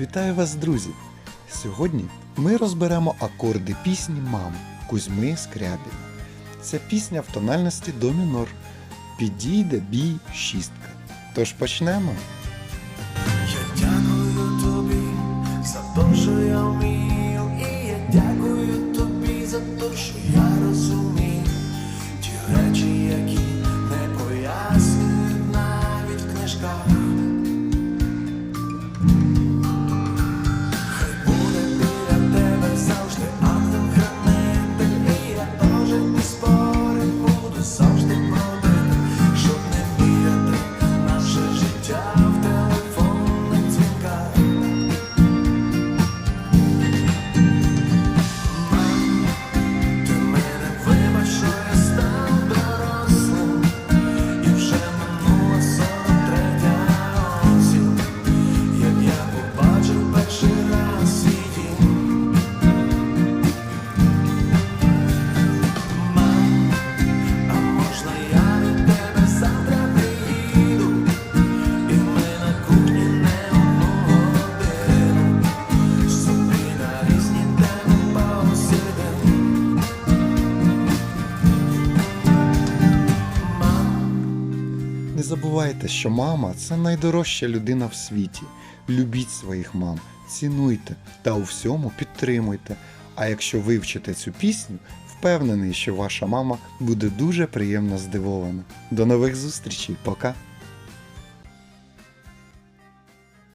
Вітаю вас, друзі! Сьогодні ми розберемо акорди пісні Мам Кузьми Скрябіна. Ця пісня в тональності до мінор. Підійде бій шістка. Тож почнемо. Я дякую тобі за те, що я вмію, і я дякую тобі за те, що я Не забувайте, що мама це найдорожча людина в світі. Любіть своїх мам, цінуйте та у всьому підтримуйте. А якщо вивчите цю пісню, впевнений, що ваша мама буде дуже приємно здивована. До нових зустрічей, пока!